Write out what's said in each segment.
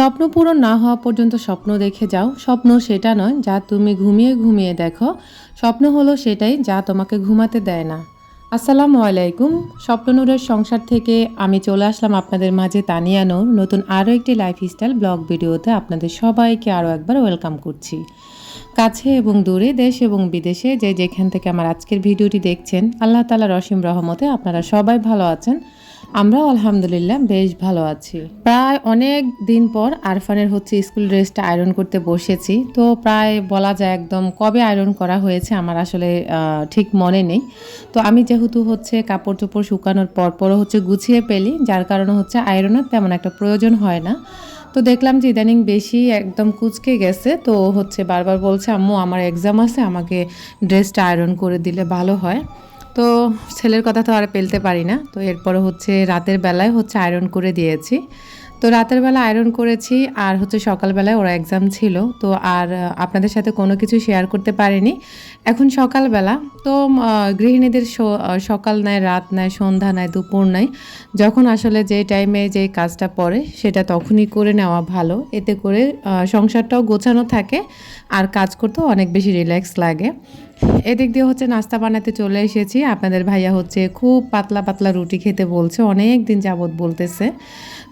স্বপ্ন পূরণ না হওয়া পর্যন্ত স্বপ্ন দেখে যাও। স্বপ্ন সেটা নয়, যা তুমি ঘুমিয়ে ঘুমিয়ে দেখো। স্বপ্ন হলো সেটাই, যা তোমাকে ঘুমাতে দেয় না। আসসালামু আলাইকুম। স্বপ্ননূরের সংসার থেকে আমি চলে আসলাম আপনাদের মাঝে তানিয়া নূর। নতুন আরও একটি লাইফস্টাইল ব্লগ ভিডিওতে আপনাদের সবাইকে আরও একবার ওয়েলকাম করছি। কাছে এবং দূরে, দেশ এবং বিদেশে যে যেখান থেকে আমার আজকের ভিডিওটি দেখছেন, আল্লাহ তালা রসিম রহমতে আপনারা সবাই ভালো আছেন। আমরাও আলহামদুলিল্লাহ বেশ ভালো আছি। প্রায় অনেক দিন পর আরফানের হচ্ছে স্কুল ড্রেসটা আয়রন করতে বসেছি। তো প্রায় বলা যায় একদম কবে আয়রন করা হয়েছে আমার আসলে ঠিক মনে নেই। তো আমি যেহেতু হচ্ছে কাপড় চোপড় শুকানোর পর পরও হচ্ছে গুছিয়ে পেলি যার কারণে হচ্ছে আয়রনের তেমন একটা প্রয়োজন হয় না। তো দেখলাম যে ইদানিং বেশি একদম কুচকে গেছে। তো হচ্ছে বারবার বলছে, আম্মু, আমার এক্সাম আছে, আমাকে ড্রেসটা আয়রন করে দিলে ভালো হয়। তো ছেলের কথা তো আর পেলতে পারি না। তো এরপরে হচ্ছে রাতের বেলায় হচ্ছে আয়রন করে দিয়েছি। তো রাতের বেলা আয়রন করেছি আর হচ্ছে সকালবেলায় ওরা এক্সাম ছিল। তো আর আপনাদের সাথে কোনো কিছু শেয়ার করতে পারিনি। এখন সকালবেলা তো গৃহিণীদের সকাল নেয় রাত নেয় সন্ধ্যা নেয় দুপুর নেয় যখন আসলে যে টাইমে যে কাজটা পড়ে, সেটা তখনই করে নেওয়া ভালো। এতে করে সংসারটাও গোছানো থাকে আর কাজ করতেও অনেক বেশি রিল্যাক্স লাগে। এদিক দিয়ে হচ্ছে নাস্তা বানাতে চলে এসেছি। আপনাদের ভাইয়া হচ্ছে খুব পাতলা পাতলা রুটি খেতে বলছে, অনেক দিন যাবত বলতেছে।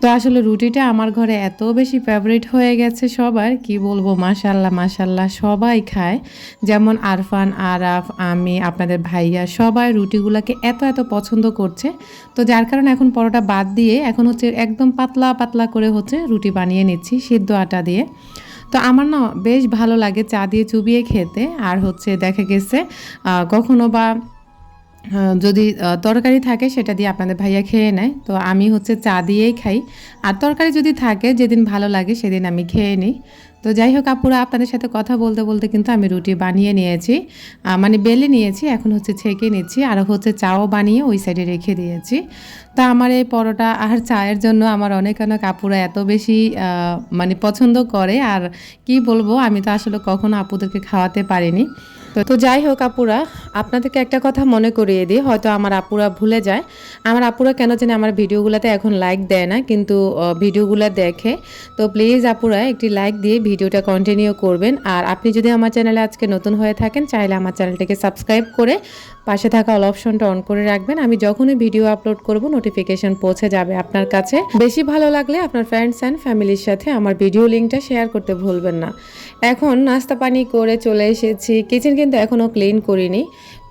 তো আসলে রুটিটা আমার ঘরে এত বেশি ফেভারিট হয়ে গেছে সবার, কি বলব, মাশাল্লাহ মাশাল্লাহ, সবাই খায়। যেমন আরফান, আরাফ, আমি, আপনাদের ভাইয়া সবাই রুটিগুলোকে এত এত পছন্দ করছে। তো যার কারণে এখন পরোটা বাদ দিয়ে এখন হচ্ছে একদম পাতলা পাতলা করে হচ্ছে রুটি বানিয়ে নিচ্ছি, সিদ্ধ আটা দিয়ে। তো আমার না বেশ ভালো লাগে চা দিয়ে চুবিয়ে খেতে। আর হচ্ছে দেখা গেছে কখনো বা যদি তরকারি থাকে সেটা দিয়ে আপনাদের ভাইয়া খেয়ে নেয়। তো আমি হচ্ছে চা দিয়েই খাই। আর তরকারি যদি থাকে, যেদিন ভালো লাগে সেদিন আমি খেয়ে নিই। তো যাই হোক আপুরা, আপনাদের সাথে কথা বলতে বলতে কিন্তু আমি রুটি বানিয়ে নিয়েছি। মানে বেলে নিয়েছি, এখন হচ্ছে ছেঁকে নিচ্ছি। আর হচ্ছে চাও বানিয়ে ওই সাইডে রেখে দিয়েছি। তা আমার এই পরোটা আর চায়ের জন্য আমার অনেক অনেক আপুরা এত বেশি মানে পছন্দ করে। আর কি বলব, আমি তো আসলে কখনো আপুদেরকে খাওয়াতে পারিনি। তো যাই হোক আপুরা, আপনাদেরকে একটা কথা মনে করিয়ে দিই, হয়তো আমার আপুরা ভুলে যায়। আমার আপুরা কেন জানি আমার ভিডিওগুলোতে এখন লাইক দেয় না, কিন্তু ভিডিওগুলো দেখে। তো প্লিজ আপুরা, একটি লাইক দিয়ে ভিডিওটা কন্টিনিউ করবেন। আর আপনি যদি আমার চ্যানেলে আজকে নতুন হয়ে থাকেন, চাইলে আমার চ্যানেলটাকে সাবস্ক্রাইব করে পাশে থাকা অল অপশনটা অন করে রাখবেন। আমি যখনই ভিডিও আপলোড করব নোটিফিকেশন পৌঁছে যাবে আপনার কাছে। বেশি ভালো লাগলে আপনার ফ্রেন্ডস অ্যান্ড ফ্যামিলির সাথে আমার ভিডিও লিঙ্কটা শেয়ার করতে ভুলবেন না। এখন নাস্তা পানি করে চলে এসেছি। কিচেন কিন্তু এখনও ক্লিন করিনি।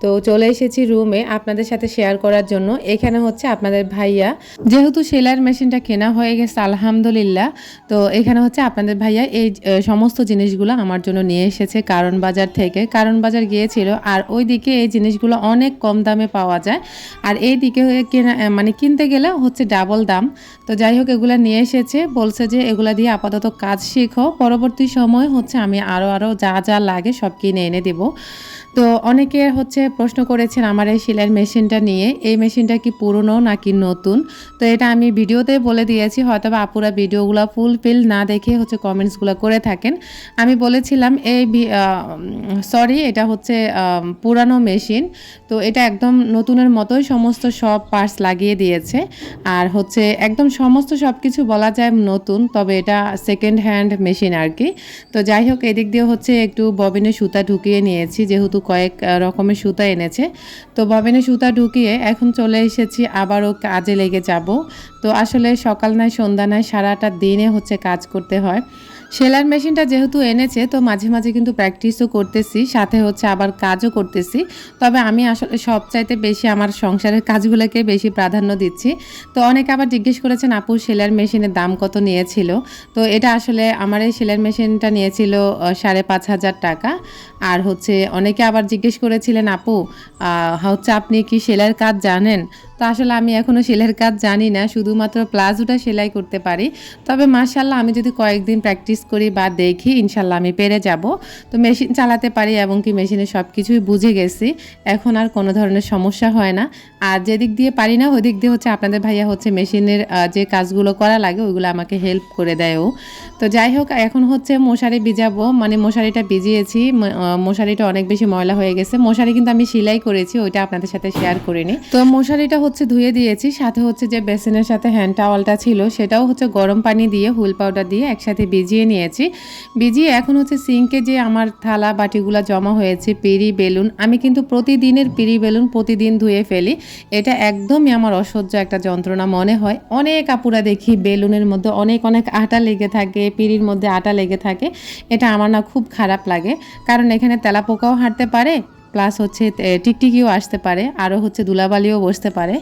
তো চলে এসেছি রুমে আপনাদের সাথে শেয়ার করার জন্য। এখানে হচ্ছে আপনাদের ভাইয়া। যেহেতু সেলাইয়ের মেশিনটা কেনা হয়ে গেছে, আলহামদুলিল্লাহ। তো এখানে হচ্ছে আপনাদের ভাইয়া এই সমস্ত জিনিসগুলো আমার জন্য নিয়ে এসেছে কারণ বাজার থেকে। কারণ বাজার গিয়েছিল আর ওই দিকে এই জিনিসগুলো অনেক কম দামে পাওয়া যায়। আর এই দিকে কেনা মানে কিনতে গেলে হচ্ছে ডাবল দাম। তো যাই হোক, এগুলো নিয়ে এসেছে। বলছে যে এগুলো দিয়ে আপাতত কাজ শেখো। পরবর্তী সময় হচ্ছে আমি আরও আরও যা যা লাগে সব কিনে এনে দেবো। তো অনেকে হচ্ছে প্রশ্ন করেছেন আমার এই সেলাইয়ের মেশিনটা নিয়ে, এই মেশিনটা কি পুরনো নাকি নতুন? তো এটা আমি ভিডিওতে বলে দিয়েছি হয়তো বা আপুরা ভিডিওগুলো ফুলফিল না দেখে হচ্ছে কমেন্টসগুলো করে থাকেন। আমি বলেছিলাম এই সরি, এটা হচ্ছে পুরানো মেশিন। তো এটা একদম নতুনের মতোই সমস্ত সব পার্টস লাগিয়ে দিয়েছে। আর হচ্ছে একদম সমস্ত সব কিছু বলা যায় নতুন, তবে এটা সেকেন্ড হ্যান্ড মেশিন আর কি। তো যাই হোক, এদিক দিয়ে হচ্ছে একটু ববিনে সুতা ঢুকিয়ে নিয়েছি, যেহেতু কয়েক রকমের সুতা এনেছে। তো ববিনে সুতা ঢুকিয়ে এখন চলে এসেছি, আবারও কাজে লেগে যাব। তো আসলে সকাল নয়, সন্ধ্যা নয়, সারাটা দিনে হচ্ছে কাজ করতে হয়। সেলার মেশিনটা যেহেতু এনেছে, তো মাঝে মাঝে কিন্তু প্র্যাকটিসও করতেছি, সাথে হচ্ছে আবার কাজও করতেছি। তবে আমি আসলে সবচাইতে বেশি আমার সংসারের কাজগুলোকে বেশি প্রাধান্য দিচ্ছি। তো অনেকে আবার জিজ্ঞেস করেছেন, আপু সেলার মেশিনের দাম কত নিয়েছিল? তো এটা আসলে আমার এই সেলার মেশিনটা নিয়েছিল সাড়ে পাঁচ হাজার টাকা। আর হচ্ছে অনেকে আবার জিজ্ঞেস করেছিলেন, আপু হচ্ছে আপনি কি সেলাইয়ের কাজ জানেন? তো আসলে আমি এখনও সেলাইয়ের কাজ জানি না, শুধুমাত্র প্লাজোটা সেলাই করতে পারি। তবে মার্শাল্লাহ আমি যদি কয়েকদিন প্র্যাকটিস করি বা দেখি ইনশাল্লাহ আমি পেরে যাব। তো মেশিন চালাতে পারি এবং কি মেশিনে সব কিছুই বুঝে গেছি। এখন আর কোনো ধরনের সমস্যা হয় না। আর যেদিক দিয়ে পারি না ওই দিক দিয়ে হচ্ছে আপনাদের ভাইয়া হচ্ছে মেশিনের যে কাজগুলো করা লাগে, ওইগুলো আমাকে হেল্প করে দেয় ও। তো যাই হোক, এখন হচ্ছে মশারি ভিজাবো। মানে মশারিটা ভিজিয়েছি মশারিটা অনেক বেশি ময়লা হয়ে গেছে। মশারি কিন্তু আমি সেলাই করেছি, ওইটা আপনাদের সাথে শেয়ার করিনি। তো মশারিটা হচ্ছে ধুয়ে দিয়েছি, সাথে হচ্ছে যে বেসিনের সাথে হ্যান্ড টাওয়ালটা ছিল, সেটাও হচ্ছে গরম পানি দিয়ে হুইল পাউডার দিয়ে একসাথে ভিজিয়ে নিয়েছি। ভিজিয়ে এখন হচ্ছে সিঙ্কে যে আমার থালা বাটিগুলো জমা হয়েছে পিড়ি বেলুন, আমি কিন্তু প্রতিদিনের পিড়ি বেলুন প্রতিদিন ধুয়ে ফেলি। এটা একদমই আমার অসহ্য একটা যন্ত্রণা মনে হয়। অনেক আপুরা দেখি বেলুনের মধ্যে অনেক অনেক আটা লেগে থাকে পিড়ির মধ্যে আটা লেগে থাকে। এটা আমার না খুব খারাপ লাগে। কারণ এখানে তেলাপোকাও হাঁটতে পারে প্লাস হচ্ছে টিকটিকিও আসতে পারে, আরও হচ্ছে দুলাবালিও বসতে পারে।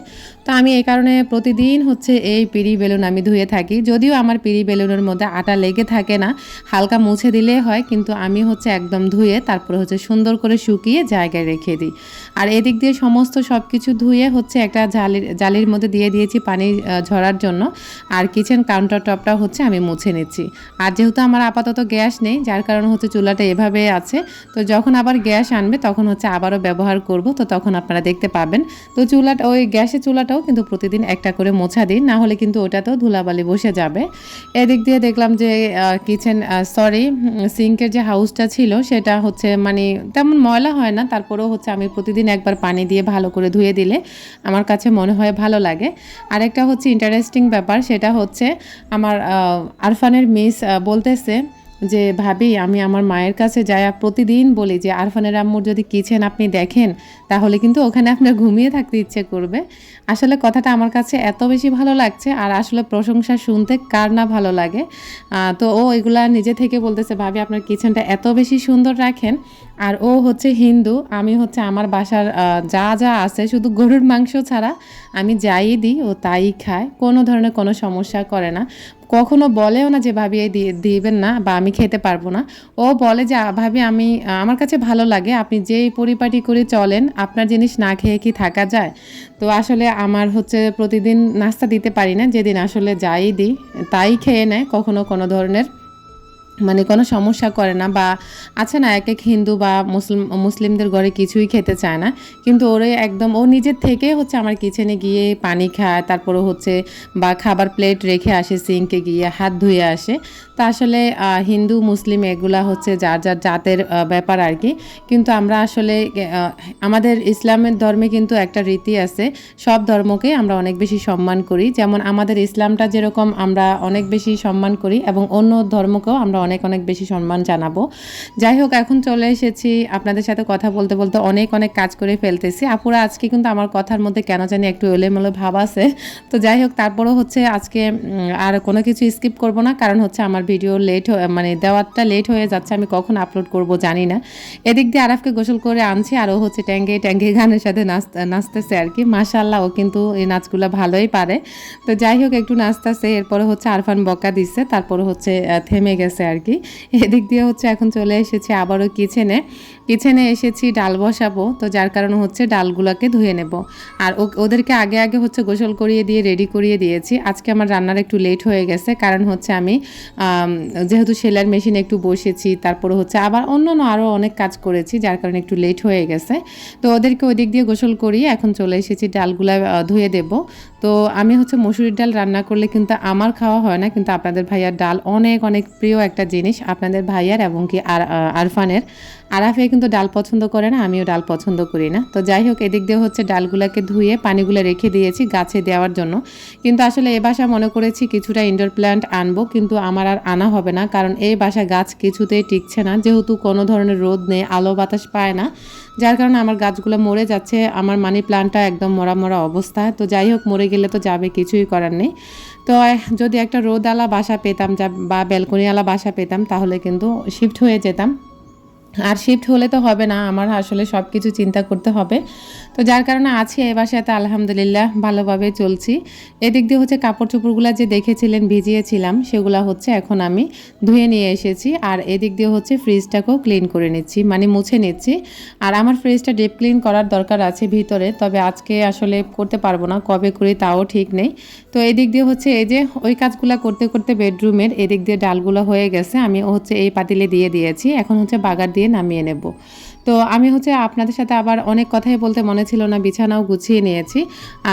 তো আমি এই কারণে প্রতিদিন হচ্ছে এই পিড়ি বেলুন আমি ধুয়ে থাকি। যদিও আমার পিড়ি বেলুনের মধ্যে আটা লেগে থাকে না, হালকা মুছে দিলেই হয়, কিন্তু আমি হচ্ছে একদম ধুয়ে তারপরে হচ্ছে সুন্দর করে শুকিয়ে জায়গায় রেখে দিই। আর এদিক দিয়ে সমস্ত সব কিছু ধুয়ে হচ্ছে একটা জালির জালির মধ্যে দিয়ে দিয়েছি পানি ঝরার জন্য। আর কিচেন কাউন্টার টপটা হচ্ছে আমি মুছে নিচ্ছি। আর যেহেতু আমার আপাতত গ্যাস নেই, যার কারণে হচ্ছে চুলাটা এভাবে আছে, তো যখন আবার গ্যাস আনবে তখন হচ্ছে আবারও ব্যবহার করব, তো তখন আপনারা দেখতে পাবেন। তো চুলাটা, ওই গ্যাসের চুলাটাও কিন্তু প্রতিদিন একটা করে মোছা দিই না হলে কিন্তু ওটাতেও ধুলাবালি বসে যাবে। এদিক দিয়ে দেখলাম যে কিচেন সরি সিঙ্কের যে হাউসটা ছিল, সেটা হচ্ছে মানে তেমন ময়লা হয় না, তারপরেও হচ্ছে আমি প্রতিদিন একবার পানি দিয়ে ভালো করে ধুয়ে দিলে আমার কাছে মনে হয় ভালো লাগে। আরেকটা হচ্ছে ইন্টারেস্টিং ব্যাপার, সেটা হচ্ছে আমার আরফানের মিস বলতেছে যে, ভাবি, আমি আমার মায়ের কাছে যাই প্রতিদিন বলি যে, আরফানের আম্মুর যদি কিচেন আপনি দেখেন, তাহলে কিন্তু ওখানে আপনার ঘুমিয়ে থাকতে ইচ্ছে করবে। আসলে কথাটা আমার কাছে এত বেশি ভালো লাগছে আর আসলে প্রশংসা শুনতে কার না ভালো লাগে। তো ও এগুলা নিজে থেকে বলতেছে, ভাবি, আপনার কিচেনটা এত বেশি সুন্দর রাখেন। আর ও হচ্ছে হিন্দু, আমি হচ্ছে আমার বাসার যা যা আছে শুধু গরুর মাংস ছাড়া আমি যাই দিই, ও তাই খায়। কোনো ধরনের কোনো সমস্যা করে না। কখনো বলেও না যে, ভাবি, এই দি- দিবেন না বা আমি খেতে পারব না। ও বলে যে ভাবি, আমি, আমার কাছে ভালো লাগে। আপনি যেই পরিপাটি করে চলেন, আপনার জিনিস না খেয়ে কি থাকা যায়? তো আসলে আমার হচ্ছে প্রতিদিন নাস্তা দিতে পারি না। যেদিন আসলে যাই দিই, তাই খেয়ে নেয় কখনো কোনো ধরনের। মানে কোনো সমস্যা করে না বা আছে না এক এক হিন্দু বা মুসলিম, মুসলিমদের ঘরে কিছুই খেতে চায় না। কিন্তু ওরে একদম ও নিজের থেকে হচ্ছে আমার কিচেনে গিয়ে পানি খায়, তারপরে হচ্ছে বা খাবার প্লেট রেখে আসে সিঙ্কে গিয়ে হাত ধুয়ে আসে। তা আসলে হিন্দু, মুসলিম এগুলা হচ্ছে যার যার জাতের ব্যাপার আর কি কিন্তু আমরা আসলে আমাদের ইসলামের ধর্মে কিন্তু একটা রীতি আছে, সব ধর্মকে আমরা অনেক বেশি সম্মান করি। যেমন আমাদের ইসলামটা যেরকম আমরা অনেক বেশি সম্মান করি এবং অন্য ধর্মকেও আমরা অনেক অনেক অনেক বেশি সম্মান জানাব। যাই হোক, এখন চলে এসেছি আপনাদের সাথে কথা বলতে বলতে অনেক অনেক কাজ করে ফেলতেছি। আপুরা, আজকে কিন্তু আমার কথার মধ্যে কেন জানি একটু এলোমেলো ভাব আছে। তো যাই হোক, তারপরেও হচ্ছে আজকে আর কোনো কিছু স্কিপ করব না, কারণ হচ্ছে আমার ভিডিও লেট মানে দেওয়ারটা লেট হয়ে যাচ্ছে, আমি কখন আপলোড করব জানি না। এদিক দিয়ে আরাফকে গোসল করে আনছি, আর ও হচ্ছে ট্যাঙ্গে ট্যাঙ্গে গানের সাথে নাচ, নাচতেছে আর কি। মাশাল্লাহ ও কিন্তু এই নাচগুলো ভালোই পারে। তো যাই হোক, একটু নাচতেছে, এরপরে হচ্ছে আরফান বকা দিচ্ছে তারপরে হচ্ছে থেমে গেছে আর কি এদিক দিয়ে হচ্ছে এখন চলে এসেছি আবারও কিচেনে কিচেনে এসেছি, ডাল বসাবো। তো যার কারণে হচ্ছে ডালগুলোকে ধুয়ে নেব। আর ওদেরকে আগে আগে হচ্ছে গোসল করিয়ে দিয়ে রেডি করিয়ে দিয়েছি। আজকে আমার রান্নার একটু লেট হয়ে গেছে। কারণ হচ্ছে আমি যেহেতু সেলার মেশিন একটু বসেছি, তারপরে হচ্ছে আবার অন্য আরও অনেক কাজ করেছি, যার কারণে একটু লেট হয়ে গেছে। তো ওদেরকে ওই দিক দিয়ে গোসল করিয়ে এখন চলে এসেছি ডালগুলা ধুয়ে দেব। তো আমি হচ্ছে মসুরির ডাল রান্না করলে কিন্তু আমার খাওয়া হয় না, কিন্তু আপনাদের ভাইয়ার ডাল অনেক অনেক প্রিয় একটা জিনিস আপনাদের ভাইয়ার এবং কি আর আরফানের। আরাফে কিন্তু ডাল পছন্দ করে না, আমিও ডাল পছন্দ করি না। তো যাই হোক, এদিক দিয়ে হচ্ছে ডালগুলোকে ধুয়ে পানিগুলো রেখে দিয়েছি গাছে দেওয়ার জন্য। কিন্তু আসলে এ বাসা মনে করেছি কিছুটা ইনডোর প্ল্যান্ট আনব, কিন্তু আমার আর আনা হবে না। কারণ এই বাসা গাছ কিছুতেই টিকছে না। যেহেতু কোনো ধরনের রোদ নেই, আলো বাতাস পায় না যার কারণে আমার গাছগুলো মরে যাচ্ছে, আমার মানি প্লান্টটা একদম মরা মরা অবস্থা। তো যাই হোক, মরে গেলে তো যাবে, কিছুই করার নেই। তো যদি একটা রোদওয়ালা বাসা পেতাম যা, বা ব্যালকনিওয়ালা বাসা পেতাম, তাহলে কিন্তু শিফট হয়ে যেতাম। আর শিফট হলে তো হবে না, আমার আসলে সব কিছু চিন্তা করতে হবে। তো যার কারণে আছি এ বাসাতে, আলহামদুলিল্লাহ, ভালোভাবে চলছি। এদিক দিয়ে হচ্ছে কাপড় চোপড়গুলো যে দেখেছিলেন, ভিজিয়েছিলাম, সেগুলো হচ্ছে এখন আমি ধুয়ে নিয়ে এসেছি। আর এদিক দিয়ে হচ্ছে ফ্রিজটাকেও ক্লিন করে নিচ্ছি মানে মুছে নিচ্ছি। আর আমার ফ্রিজটা ডিপ ক্লিন করার দরকার আছে ভিতরে, তবে আজকে আসলে করতে পারব না, কবে করি তাও ঠিক নেই। তো এদিক দিয়ে হচ্ছে এই যে ওই কাজগুলো করতে করতে বেডরুমের এদিক দিয়ে ডালগুলো হয়ে গেছে, আমি হচ্ছে এই পাতিলে দিয়ে দিয়েছি, এখন হচ্ছে বাগার দিয়ে নামিয়ে নেব। তো আমি হচ্ছে আপনাদের সাথে আবার অনেক কথাই বলতে মনে ছিল না, বিছানাও গুছিয়ে নিয়েছি।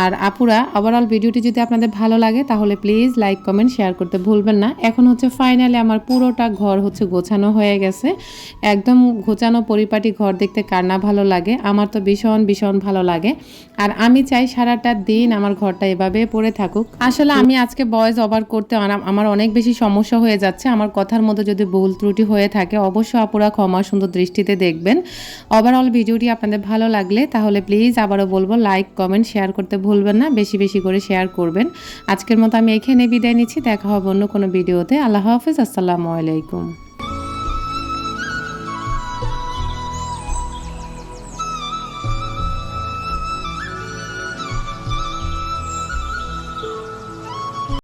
আর আপুরা ওভারঅল ভিডিওটি যদি আপনাদের ভালো লাগে, তাহলে প্লিজ লাইক কমেন্ট শেয়ার করতে ভুলবেন না। এখন হচ্ছে ফাইনালি আমার পুরোটা ঘর হচ্ছে গোছানো হয়ে গেছে। একদম গোছানো পরিপাটি ঘর দেখতে কার না ভালো লাগে, আমার তো ভীষণ ভীষণ ভালো লাগে। আর আমি চাই সারাটা দিন আমার ঘরটা এভাবে পড়ে থাকুক। আসলে আমি আজকে বয়েস ওভার করতে আমার অনেক বেশি সমস্যা হয়ে যাচ্ছে। আমার কথার মধ্যে যদি ভুল ত্রুটি হয়ে থাকে অবশ্য আপুরা ক্ষমা সুন্দর দৃষ্টিতে দেখবেন। ওভারঅল ভিডিওটি আপনাদের ভালো লাগলে তাহলে প্লিজ আবারও বলব লাইক কমেন্ট শেয়ার করতে ভুলবেন না, বেশি বেশি করে শেয়ার করবেন। আজকের মতো আমি এখানে বিদায় নিচ্ছি, দেখা হবে অন্য কোনো ভিডিওতে। আল্লাহ হাফিজ, আসসালামু আলাইকুম।